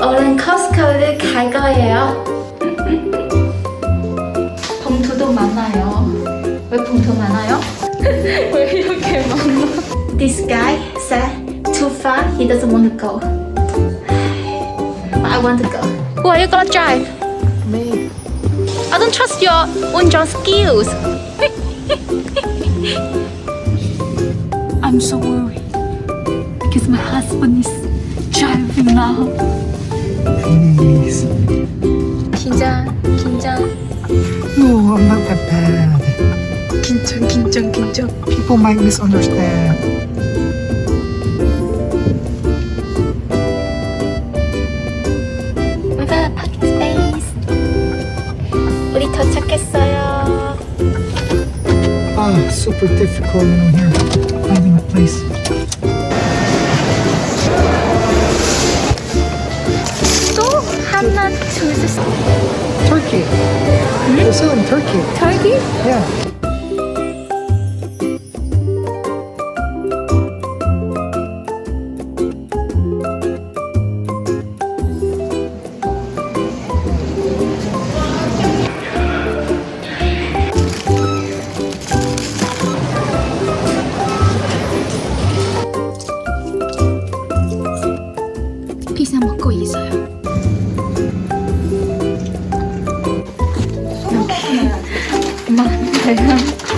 얼른 커스코를 갈 거예요. 봉투도 많아요. 왜 봉투 많아요? 왜 이렇게 많아? This guy said too far. He doesn't want to go. But I want to go. Who are you gonna drive? Me. I don't trust your 운전 skills. I'm so worried because my husband is driving now. Please. 긴장, 긴장, No, I'm not that bad. 긴장, 긴장, 긴장. People might misunderstand. 도착했어요. Ah, super difficult, know, here. Finding a place. is this? Turkey. Mm -hmm. They're selling turkey. Turkey? Yeah. 你看。